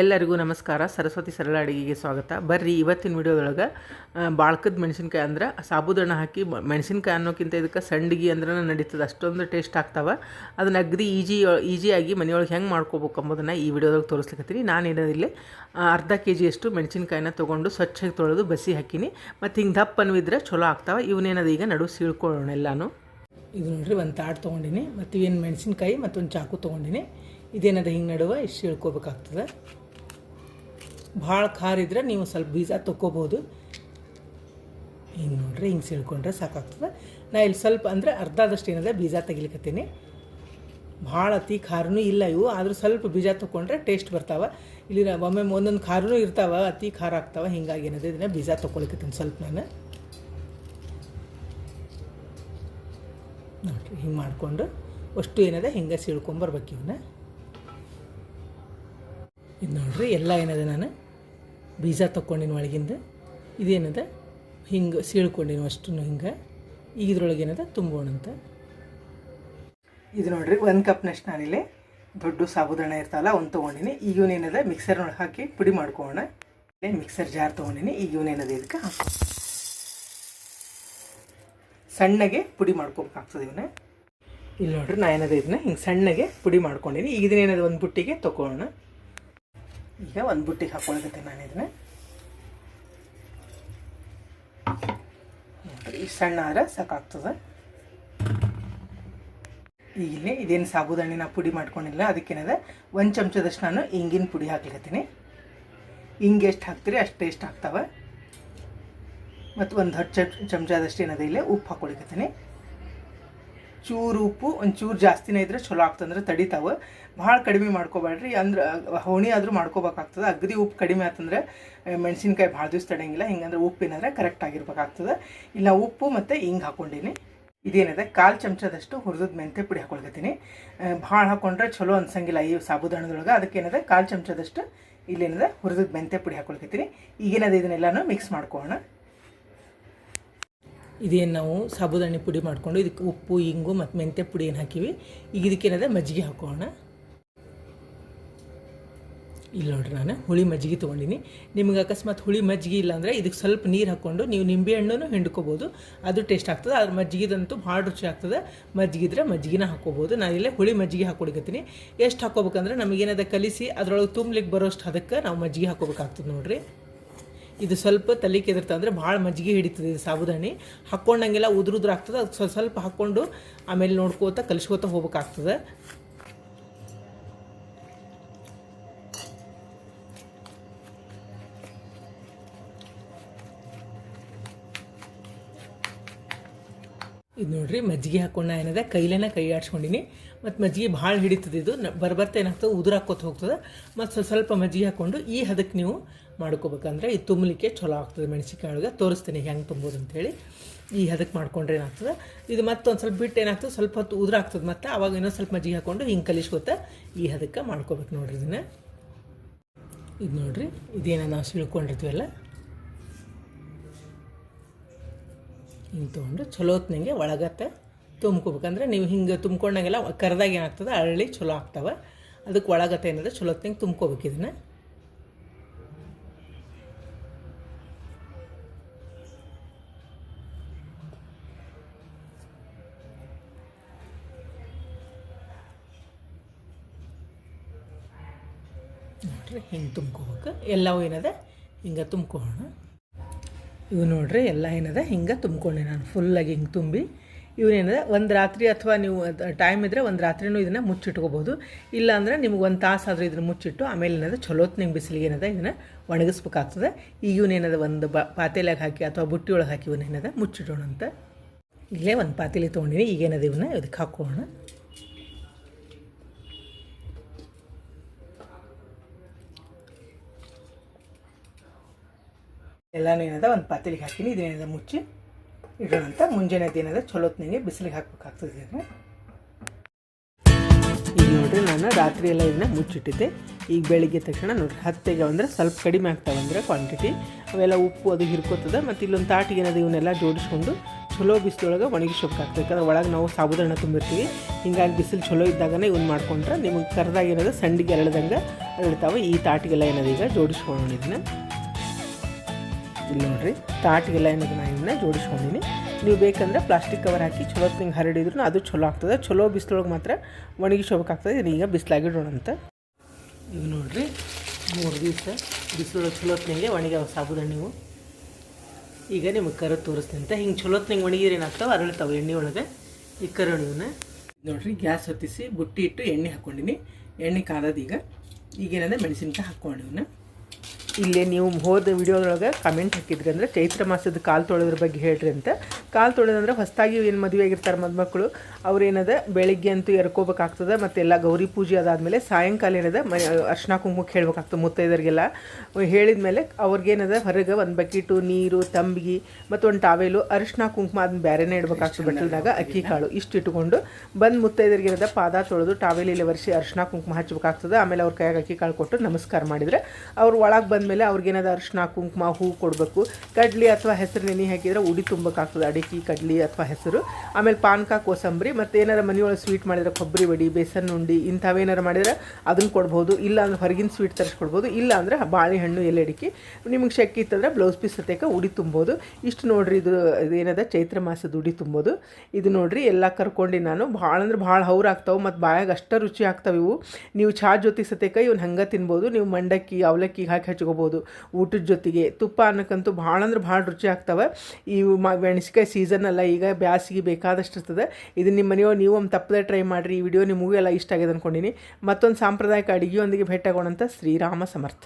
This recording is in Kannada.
ಎಲ್ಲರಿಗೂ ನಮಸ್ಕಾರ. ಸರಸ್ವತಿ ಸರಳ ಅಡುಗೆಗೆ ಸ್ವಾಗತ. ಬರ್ರಿ, ಇವತ್ತಿನ ವಿಡಿಯೋದೊಳಗೆ ಬಾಳ್ಕದ ಮೆಣಸಿನ್ಕಾಯಿ ಅಂದ್ರೆ ಸಾಬುದಣ್ಣ ಹಾಕಿ ಮೆಣಸಿನ್ಕಾಯಿ ಅನ್ನೋಕ್ಕಿಂತ ಇದಕ್ಕೆ ಸಂಡಿಗೆ ಅಂದ್ರೆ ನಡೀತದೆ, ಅಷ್ಟೊಂದು ಟೇಸ್ಟ್ ಆಗ್ತಾವೆ. ಅದನ್ನ ಅಗ್ದಿ ಈಜಿ ಈಜಿಯಾಗಿ ಮನೆಯೊಳಗೆ ಹೆಂಗೆ ಮಾಡ್ಕೋಬೇಕು ಅಂಬೋದನ್ನು ಈ ವಿಡಿಯೋದೊಳಗೆ ತೋರಿಸ್ಲಿಕ್ಕತ್ತೀನಿ ನಾನು ಏನಿಲ್ಲಿ ಅರ್ಧ ಕೆ ಜಿಯಷ್ಟು ಮೆಣಸಿನ್ಕಾಯಿನ ತೊಗೊಂಡು ಸ್ವಚ್ಛಗೆ ತೊಳೆದು ಬಸಿ ಹಾಕಿನಿ. ಮತ್ತು ಹಿಂಗೆ ದಪ್ಪ ಇದ್ರೆ ಚಲೋ ಆಗ್ತಾವೆ. ಇವನೇನದು ಈಗ ನಡು ಸೀಳ್ಕೊಳ್ಳೋಣ ಎಲ್ಲಾನು. ಇದು ನೋಡ್ರಿ, ಒಂದು ತಾಟ್ ತೊಗೊಂಡಿನಿ. ಮತ್ತು ಇವೇನು ಮೆಣಸಿನ್ಕಾಯಿ ಮತ್ತೊಂದು ಚಾಕು ತೊಗೊಂಡಿನಿ. ಇದೇನದ ಹಿಂಗೆ ನಡುವೆ, ಇಷ್ಟು ಇಳ್ಕೊಬೇಕಾಗ್ತದೆ ಭಾಳ ಖಾರ ಇದ್ರೆ ನೀವು ಸ್ವಲ್ಪ ಬೀಜ ತೊಗೋಬೋದು ಹಿಂಗೆ ನೋಡ್ರಿ, ಹಿಂಗೆ ಸಿಳ್ಕೊಂಡ್ರೆ ಸಾಕಾಗ್ತದೆ. ನಾ ಇಲ್ಲಿ ಸ್ವಲ್ಪ ಅಂದರೆ ಅರ್ಧದಷ್ಟು ಏನಿದೆ ಬೀಜ ತೆಗಿಲಿಕತ್ತೀನಿ. ಭಾಳ ಅತಿ ಖಾರನೂ ಇಲ್ಲ ಇವು, ಆದರೂ ಸ್ವಲ್ಪ ಬೀಜ ತೊಗೊಂಡ್ರೆ ಟೇಸ್ಟ್ ಬರ್ತಾವೆ. ಇಲ್ಲಿ ಒಮ್ಮೆ ಒಂದೊಂದು ಖಾರನೂ ಇರ್ತಾವೆ, ಅತಿ ಖಾರ ಆಗ್ತಾವೆ, ಹಿಂಗಾಗಿ ಏನಿದೆ ಇದನ್ನ ಬೀಜ ತೊಗೊಳಿಕತ್ತೀನಿ ಸ್ವಲ್ಪ ನಾನು. ನೋಡಿರಿ, ಹಿಂಗೆ ಮಾಡಿಕೊಂಡು ಅಷ್ಟು ಏನಿದೆ ಹಿಂಗೆ ಸೀಳ್ಕೊಂಬರ್ಬೇಕು ಇವನ್ನ ಇದು ನೋಡ್ರಿ, ಎಲ್ಲ ಏನಿದೆ ನಾನು? ಬೀಜ ತಕ್ಕೊಂಡಿನ ಒಳಗಿಂದ ಇದೇನದ? ಹಿಂಗೆ ಸೀಳ್ಕೊಂಡಿನ ಅಷ್ಟು ಹಿಂಗೆ ಈಗ ಇದ್ರೊಳಗೆ ಏನದ? ತುಂಬೋಣಂತ ಇದು ನೋಡ್ರಿ, ಒಂದು ಕಪ್ನಷ್ಟು ನಾನಿಲ್ಲಿ ದೊಡ್ಡ ಸಾಬುದಾಣ ಇರ್ತಾವಲ್ಲ ಒಂದು ತೊಗೊಂಡಿನಿ. ಈಗ ಇವನೇನದ ಮಿಕ್ಸರ್ನೊಳಗೆ ಹಾಕಿ ಪುಡಿ ಮಾಡ್ಕೊಳ್ಳೋಣ ಇಲ್ಲೇ ಮಿಕ್ಸರ್ ಜಾರ್ ತೊಗೊಂಡಿನಿ. ಈಗ ಇವನೇನದ ಇದಕ್ಕೆ? ಸಣ್ಣಗೆ ಪುಡಿ ಮಾಡ್ಕೋಬೇಕಾಗ್ತದೆ ಇವನ್ನ ಇಲ್ಲಿ ನೋಡ್ರಿ ನಾ ಏನದ ಇದನ್ನ ಹಿಂಗೆ ಸಣ್ಣಗೆ ಪುಡಿ ಮಾಡ್ಕೊಂಡಿನಿ. ಈಗ ಇದನ್ನೇನದ ಒಂದು ಬುಟ್ಟಿಗೆ ತೊಗೊಳ್ಳೋಣ ಈಗ ಒಂದು ಬುಟ್ಟಿಗೆ ಹಾಕೊಳಕತ್ತೆ ನಾನು ಇದನ್ನ. ಈ ಸಣ್ಣ ಆದ್ರೆ ಸಾಕಾಗ್ತದೆ. ಈಗ ಇಲ್ಲಿ ಇದೇನು ಸಾಬುದಾಣಿನ ಪುಡಿ ಮಾಡ್ಕೊಂಡಿಲ್ಲ, ಅದಕ್ಕೇನದ? ಒಂದು ಚಮಚದಷ್ಟು ನಾನು ಇಂಗಿನ ಪುಡಿ ಹಾಕ್ಲಿಕತ್ತೀನಿ. ಹಿಂಗೆ ಎಷ್ಟು ಹಾಕ್ತೀರಿ ಅಷ್ಟು ಟೇಸ್ಟ್ ಆಗ್ತಾವೆ. ಮತ್ತು ಒಂದು ಹತ್ತು ಚಮಚದಷ್ಟು ಏನದ ಇಲ್ಲೇ ಉಪ್ಪು ಹಾಕೊಳಿಕತ್ತೀನಿ ಚೂರು ಉಪ್ಪು, ಒಂಚೂರು ಚೂರು ಜಾಸ್ತಿನೇ ಇದ್ರೆ ಚಲೋ ಆಗ್ತಂದ್ರೆ ತಡಿತಾವೆ. ಭಾಳ ಕಡಿಮೆ ಮಾಡ್ಕೋಬೇಡ್ರಿ. ಅಂದ್ರೆ ಹೋಣಿ ಆದರೂ ಮಾಡ್ಕೋಬೇಕಾಗ್ತದೆ. ಅಗದಿ ಉಪ್ಪು ಕಡಿಮೆ ಆತಂದ್ರೆ ಮೆಣಸಿನ್ಕಾಯಿ ಭಾಳ ದಿವಸ ತಡೆಯಂಗಿಲ್ಲ ಹಿಂಗಂದ್ರೆ ಉಪ್ಪು ಏನಾದ್ರೆ ಕರೆಕ್ಟ್ ಆಗಿರ್ಬೇಕಾಗ್ತದೆ. ಇಲ್ಲ, ಉಪ್ಪು ಮತ್ತು ಹಿಂಗೆ ಹಾಕ್ಕೊಂಡೀನಿ ಇದೇನಿದೆ? ಕಾಲು ಚಮಚದಷ್ಟು ಹುರಿದ ಮೆಂತೆ ಪುಡಿ ಹಾಕೊಳ್ಕತ್ತೀನಿ. ಭಾಳ ಹಾಕೊಂಡ್ರೆ ಚಲೋ ಅನ್ಸಂಗಿಲ್ಲ ಈ ಸಾಬುದಾಣದೊಳಗೆ. ಅದಕ್ಕೇನಿದೆ? ಕಾಲು ಚಮಚದಷ್ಟು ಇಲ್ಲೇನಿದೆ? ಹುರಿದ ಮೆಂತೆ ಪುಡಿ ಹಾಕೊಳ್ಕತ್ತೀನಿ. ಈಗೇನದ ಇದನ್ನೆಲ್ಲನೂ ಮಿಕ್ಸ್ ಮಾಡ್ಕೊಳ್ಳೋಣ ಇದೇನು ನಾವು ಸಾಬುದಾಣಿ ಪುಡಿ ಮಾಡಿಕೊಂಡು ಇದಕ್ಕೆ ಉಪ್ಪು, ಇಂಗು ಮತ್ತು ಮೆಂತ್ಯ ಪುಡಿ ಏನು ಹಾಕಿವಿ. ಈಗ ಇದಕ್ಕೇನದ ಮಜ್ಜಿಗೆ ಹಾಕೋಣ. ಇಲ್ಲಿ ನೋಡ್ರಿ ನಾನು ಹುಳಿ ಮಜ್ಜಿಗೆ ತೊಗೊಂಡಿನಿ. ನಿಮ್ಗೆ ಅಕಸ್ಮಾತ್ ಹುಳಿ ಮಜ್ಜಿಗೆ ಇಲ್ಲ ಅಂದರೆ ಇದಕ್ಕೆ ಸ್ವಲ್ಪ ನೀರು ಹಾಕ್ಕೊಂಡು ನೀವು ನಿಂಬೆ ಹಣ್ಣು ಹಿಂಡ್ಕೋಬೋದು. ಅದು ಟೇಸ್ಟ್ ಆಗ್ತದೆ ಅದ್ರ ಮಜ್ಜಿಗೆದಂತೂ ಭಾಳ ರುಚಿ ಆಗ್ತದೆ. ಮಜ್ಜಿಗೆ ಇದ್ರೆ ಮಜ್ಜಿಗೆನ ಹಾಕೋಬೋದು. ಇಲ್ಲೇ ಹುಳಿ ಮಜ್ಜಿಗೆ ಹಾಕೊಡಿಕತ್ತೀನಿ. ಎಷ್ಟು ಹಾಕೋಬೇಕಂದ್ರೆ ನಮಗೇನದ ಕಲಿಸಿ, ಅದರೊಳಗೆ ತುಂಬಲಿಕ್ಕೆ ಬರೋಷ್ಟು ಅದಕ್ಕೆ ನಾವು ಮಜ್ಜಿಗೆ ಹಾಕೋಬೇಕಾಗ್ತದೆ ನೋಡ್ರಿ. ಇದು ಸ್ವಲ್ಪ ತಲೆ ಕೆದರ್ತ ಅಂದರೆ ಭಾಳ ಮಜ್ಜಿಗೆ ಹಿಡಿತದೆ ಇದು ಸಾಬುದಾಣಿ. ಹಾಕ್ಕೊಂಡಂಗೆಲ್ಲ ಉದುರುದ್ರ ಆಗ್ತದೆ ಅದು ಸ್ವಲ್ಪ ಸ್ವಲ್ಪ ಹಾಕ್ಕೊಂಡು ಆಮೇಲೆ ನೋಡ್ಕೋತ ಕಲಿಸ್ಕೋತ ಹೋಗ್ಬೇಕಾಗ್ತದೆ. ಇದು ನೋಡ್ರಿ, ಮಜ್ಜಿಗೆ ಹಾಕೊಂಡು ಏನಿದೆ? ಕೈಲೇನ ಕೈ ಆಡ್ಸ್ಕೊಂಡಿನಿ. ಮತ್ತು ಮಜ್ಜಿಗೆ ಭಾಳ ಹಿಡಿತದೆ ಇದು. ನ- ಬರ್ಬರ್ತಾ ಏನಾಗ್ತದೆ? ಉದುರು ಹಾಕೋತ ಹೋಗ್ತದೆ. ಮತ್ತು ಸ್ವಲ್ಪ ಸ್ವಲ್ಪ ಮಜ್ಜಿಗೆ ಹಾಕ್ಕೊಂಡು ಈ ಹದಕ್ಕೆ ನೀವು ಮಾಡ್ಕೋಬೇಕಂದ್ರೆ ಇದು ತುಂಬಲಿಕ್ಕೆ ಚಲೋ ಆಗ್ತದೆ ಮೆಣಸಿನ್ಕಾಯಿ ಒಳಗೆ. ತೋರಿಸ್ತೀನಿ ಹೆಂಗೆ ತುಂಬೋದು ಅಂತೇಳಿ ಈ ಹದಕ್ಕೆ ಮಾಡ್ಕೊಂಡ್ರೆ ಏನಾಗ್ತದೆ? ಇದು ಮತ್ತೊಂದು ಸ್ವಲ್ಪ ಬಿಟ್ಟು ಏನಾಗ್ತದೆ? ಸ್ವಲ್ಪ ಹೊತ್ತು ಉದುರು ಆಗ್ತದೆ ಮತ್ತು ಅವಾಗ ಇನ್ನೊಂದು ಸ್ವಲ್ಪ ಮಜ್ಜಿಗೆ ಹಾಕ್ಕೊಂಡು ಹಿಂಗೆ ಕಲಿಸ್ಕೊತ ಈ ಹದಕ್ಕೆ ಮಾಡ್ಕೋಬೇಕು ನೋಡ್ರಿ ಇದನ್ನು. ಇದು ನೋಡ್ರಿ, ಇದೇನ ನಾವು ಸಿಳ್ಕೊಂಡಿರ್ತೀವಲ್ಲ ಹಿಂಗೆ ತೊಗೊಂಡು ಚಲೋ ಹೊತ್ನಂಗೆ ಒಳಗತ್ತೆ ತುಂಬ್ಕೋಬೇಕಂದ್ರೆ ನೀವು ಹಿಂಗೆ ತುಂಬ್ಕೊಂಡಂಗೆಲ್ಲ ಕರ್ದಾಗ ಏನಾಗ್ತದೆ? ಅರಳಿ ಚಲೋ ಆಗ್ತವೆ. ಅದಕ್ಕೆ ಒಳಗತ್ತೆ ಏನಿದೆ ಚಲೋ ಹೊತ್ನಂಗೆ ತುಂಬ್ಕೋಬೇಕು ಇದನ್ನು. ಹಿಂಗೆ ತುಂಬ್ಕೋಬೇಕು. ಎಲ್ಲವೂ ಏನದ? ಹಿಂಗೆ ತುಂಬ್ಕೊಳ್ಳೋಣ. ಇವು ನೋಡ್ರಿ, ಎಲ್ಲ ಏನದ? ಹಿಂಗೆ ತುಂಬ್ಕೊಂಡೆ ನಾನು ಫುಲ್ಲಾಗಿ ಹಿಂಗೆ ತುಂಬಿ. ಇವನೇನದ ಒಂದು ರಾತ್ರಿ ಅಥವಾ ನೀವು ಟೈಮ್ ಇದ್ದರೆ ಒಂದು ರಾತ್ರಿನೂ ಇದನ್ನು ಮುಚ್ಚಿಟ್ಕೋಬೋದು. ಇಲ್ಲ ಅಂದ್ರೆ ನಿಮ್ಗೆ ಒಂದು ತಾಸು ಆದರೂ ಇದನ್ನು ಮುಚ್ಚಿಟ್ಟು, ಆಮೇಲೆ ಏನದ? ಚಲೋತ್ ನಿಂಗೆ ಬಿಸಿಲಿಗೆ ಏನದ? ಇದನ್ನು ಒಣಗಿಸ್ಬೇಕಾಗ್ತದೆ. ಈಗ ಒಂದು ಬ ಪಾತೆಲಾಗ ಹಾಕಿ ಅಥವಾ ಬುಟ್ಟಿ ಒಳಗೆ ಹಾಕಿ ಇವನೇನದ ಮುಚ್ಚಿಡೋಣ ಅಂತ ಇಲ್ಲೇ ಒಂದು ಪಾತೇಲಿ ತೊಗೊಂಡಿನಿ ಈಗೇನದ ಇವನ್ನ ಇದಕ್ಕೆ ಹಾಕೋಣ. ಎಲ್ಲನೂ ಏನದ ಒಂದು ಪಾತ್ರೆಗೆ ಹಾಕಿನಿ ಇದೇನದ ಮುಚ್ಚಿ ಇಡೋಣಂತ ಮುಂಜಾನೆ ಏನದ ಚಲೋತ್ನಿಗೆ ಬಿಸಿಲಿಗೆ ಹಾಕ್ಬೇಕಾಗ್ತದೆ ಇದನ್ನು ಈಗ ನೋಡ್ರಿ, ನಾನು ರಾತ್ರಿ ಎಲ್ಲ ಇದನ್ನ ಮುಚ್ಚಿಟ್ಟಿದ್ದೆ. ಈಗ ಬೆಳಿಗ್ಗೆ ತಕ್ಷಣ ನೋಡ್ರಿ, ಹತ್ತೆಗೆ ಅಂದರೆ ಸ್ವಲ್ಪ ಕಡಿಮೆ ಆಗ್ತಾವೆ ಅಂದರೆ ಕ್ವಾಂಟಿಟಿ ಅವೆಲ್ಲ ಉಪ್ಪು ಅದು ಹಿರ್ಕೋತದೆ, ಮತ್ತು ಇಲ್ಲೊಂದು ತಾಟಿಗೆ ಏನದು ಇವನ್ನೆಲ್ಲ ಜೋಡಿಸ್ಕೊಂಡು ಚಲೋ ಬಿಸಿಲೊಳಗೆ ಒಣಗಿಸ್ಬೇಕಾಗ್ತದೆ ಯಾಕಂದ್ರೆ ಒಳಗೆ ನಾವು ಸಾಬುದಾಣ ತುಂಬಿರ್ತೀವಿ. ಹಿಂಗಾಗಿ ಬಿಸಿಲು ಚಲೋ ಇದ್ದಾಗನೇ ಇವನ್ನ ಮಾಡ್ಕೊಂಡ್ರೆ ನಿಮಗೆ ಕರೆದಾಗ ಏನದ ಸಂಡಿಗೆ ಅರಳ್ದಂಗೆ ಅರಳ್ತಾವೆ, ಈ ತಾಟಿಗೆಲ್ಲ ಏನದ ಈಗ ಜೋಡಿಸ್ಕೊಳ್ಳೋಣ ಇದನ್ನ. ಇಲ್ಲಿ ನೋಡ್ರಿ. ತಾಟಿಗೆಲ್ಲ ಏನದು ನಾನು ಇದನ್ನ ಜೋಡಿಸ್ಕೊಂಡಿನಿ. ನೀವು ಬೇಕಂದ್ರೆ ಪ್ಲಾಸ್ಟಿಕ್ ಕವರ್ ಹಾಕಿ ಚಲೋ ಹಿಂಗೆ ಹರಡಿದ್ರು ಅದು ಚಲೋ ಆಗ್ತದೆ. ಚಲೋ ಬಿಸಿಲೊಳಗೆ ಮಾತ್ರ ಒಣಗಿಸೋಬೇಕಾಗ್ತದೆ ಇದನ್ನ ಈಗ ಬಿಸಿಲಾಗಿಡೋಣ ಅಂತ. ಈಗ ನೋಡ್ರಿ, ಮೂರು ದಿವಸ ಬಿಸಿಲೊಳಗೆ ಚಲೋತ್ನಿಗೆ ಒಣಗ್ಯಾವ ಸಾಬುದಾಣಿ ನೀವು ಈಗ ನಿಮಗೆ ಕರು ತೋರಿಸ್ತೀನಿ ಅಂತ. ಹಿಂಗೆ ಚಲೋತ್ನಂಗೆ ಒಣಗಿದ್ರೆ ಏನಾಗ್ತಾವೆ? ಅರಳ್ತಾವೆ ಎಣ್ಣೆ ಒಳಗೆ ಈ ಕರಣಿವನ್ನ ನೋಡಿರಿ, ಗ್ಯಾಸ್ ಹೊತ್ತಿಸಿ ಬುಟ್ಟಿ ಇಟ್ಟು ಎಣ್ಣೆ ಹಾಕ್ಕೊಂಡಿನಿ ಎಣ್ಣೆ ಕಾದದೀಗ ಈಗೇನಂದ್ರೆ ಮೆಣಸಿನ್ಕಾಯಿ ಹಾಕ್ಕೊಂಡು ಇವನ್ನ ಇಲ್ಲೇ ನೀವು ಹೋದ ವಿಡಿಯೋದೊಳಗೆ ಕಮೆಂಟ್ ಹಾಕಿದ್ರಿ ಅಂದರೆ ಚೈತ್ರ ಮಾಸದ ಕಾಲು ತೊಳೆದ್ರ ಬಗ್ಗೆ ಹೇಳ್ರಿ ಅಂತ. ಕಾಲು ತೊಳೆದಂದ್ರೆ ಹೊಸದಾಗಿ ಏನು ಮದುವೆ ಆಗಿರ್ತಾರೆ ಮದುಮಕ್ಕಳು ಅವ್ರೇನದ ಬೆಳಿಗ್ಗೆ ಅಂತೂ ಎರ್ಕೋಬೇಕಾಗ್ತದೆ ಮತ್ತು ಎಲ್ಲ ಗೌರಿ ಪೂಜೆ ಅದಾದಮೇಲೆ ಸಾಯಂಕಾಲ ಏನದ ಮ ಅರ್ಶಿನ ಕುಂಕುಮಕ್ಕೆ ಹೇಳ್ಬೇಕಾಗ್ತದೆ ಮುತ್ತೈದರಿಗೆಲ್ಲ. ಹೇಳಿದ ಮೇಲೆ ಅವ್ರಿಗೇನದ ಹೊರಗೆ ಒಂದು ಬಕೆಟು ನೀರು ತಂಬಿಗೆ ಮತ್ತು ಒಂದು ಟಾವೆಲು ಅರಿಶಿನ ಕುಂಕುಮ ಅದನ್ನ ಬೇರೆನೇ ಇಡ್ಬೇಕಾಗ್ತದೆ ಬಟ್ಟಲ್ದಾಗ ಅಕ್ಕಿ ಕಾಳು ಇಷ್ಟು ಇಟ್ಟುಕೊಂಡು ಬಂದು ಮುತ್ತೈದರಿಗೆ ಏನದ ಪಾದ ತೊಳೆದು ಟಾವೆಲಿಲ್ಲಿ ವರ್ಷಿ ಅರಿಶಿನ ಕುಂಕುಮ ಹಚ್ಚಬೇಕಾಗ್ತದೆ ಆಮೇಲೆ ಅವ್ರ ಕೈಯಾಗ ಅಕ್ಕಿ ಕಾಳು ಕೊಟ್ಟು ನಮಸ್ಕಾರ ಮಾಡಿದರೆ ಅವ್ರು ಒಳಗೆ ಬಂದಮೇಲೆ ಅವ್ರಿಗೇನಾದ್ರು ಅರ್ಶಿನ ಕುಂಕುಮ, ಹೂ ಕೊಡಬೇಕು. ಕಡ್ಲಿ ಅಥವಾ ಹೆಸರು ನೆನೆ ಹಾಕಿದ್ರೆ ಉಡಿ ತುಂಬಕ್ಕಾಗ್ತದೆ ಅಡಿಕೆ, ಕಡ್ಲಿ ಅಥವಾ ಹೆಸರು. ಆಮೇಲೆ ಪಾನಕ, ಕೋಸಂಬರಿ, ಮತ್ತು ಏನಾರು ಮನೆಯೊಳಗೆ ಸ್ವೀಟ್ ಮಾಡಿದ್ರೆ ಕೊಬ್ಬರಿ ವಡಿ, ಬೇಸನ್ ಉಂಡಿ ಇಂಥವೇನಾರು ಮಾಡಿದ್ರೆ ಅದನ್ನು ಕೊಡ್ಬೋದು. ಇಲ್ಲ ಅಂದ್ರೆ ಹೊರಗಿನ ಸ್ವೀಟ್ ತರಿಸ್ಕೊಡ್ಬೋದು. ಇಲ್ಲ ಅಂದರೆ ಬಾಳೆಹಣ್ಣು, ಎಲೆ ಅಡಿಕೆ. ನಿಮಗೆ ಶಕ್ತಿ ಇತ್ತಂದ್ರೆ ಬ್ಲೌಸ್ ಪೀಸ್ ಸತೇಕ ಉಡಿ ತುಂಬೋದು ಇಷ್ಟು ನೋಡ್ರಿ ಇದು ಏನದ? ಚೈತ್ರ ಮಾಸದ ಉಡಿ ತುಂಬೋದು ಇದು ನೋಡ್ರಿ ಎಲ್ಲ ಕರ್ಕೊಂಡು ನಾನು. ಭಾಳ ಅಂದ್ರೆ ಭಾಳ ಹೌರ್ ಆಗ್ತಾವೆ ಮತ್ತು ಬಾಯಾಗ ಅಷ್ಟು ರುಚಿ ಆಗ್ತಾವೆ ಇವು. ನೀವು ಚಾ ಜೊತೆ ಸತೇಕ ಇವ್ನ ಹಂಗೆ ತಿನ್ಬೋದು. ನೀವು ಮಂಡಕ್ಕಿ, ಅವಲಕ್ಕಿ ಹಾಕಿ ಹಚ್ಕೋಬೋದು. ಊಟದ ಜೊತೆಗೆ ತುಪ್ಪ ಅನ್ನಕ್ಕಂತೂ ಭಾಳ ಅಂದ್ರೆ ಭಾಳ ರುಚಿ ಆಗ್ತವೆ. ಇವು ಮ ಮೆಣಸಿಕಾಯಿ ಸೀಸನ್ ಅಲ್ಲ, ಈಗ ಬ್ಯಾಸಿಗೆ ಬೇಕಾದಷ್ಟು ಇರ್ತದೆ. ಇದು ನಿಮ್ಮ ಮನೆಯೋ ನೀವು ಒಂದು ತಪ್ಪದೆ ಟ್ರೈ ಮಾಡಿರಿ. ಈ ವಿಡಿಯೋ ನಿಮಗೂ ಎಲ್ಲ ಇಷ್ಟ ಆಗಿದೆ ಅಂದ್ಕೊಂಡಿನಿ ಮತ್ತೊಂದು ಸಾಂಪ್ರದಾಯಿಕ ಅಡುಗೆಯೊಂದಿಗೆ ಭೇಟಿಯಾಗೋಣಂತ ಶ್ರೀರಾಮ ಸಮರ್ಥ.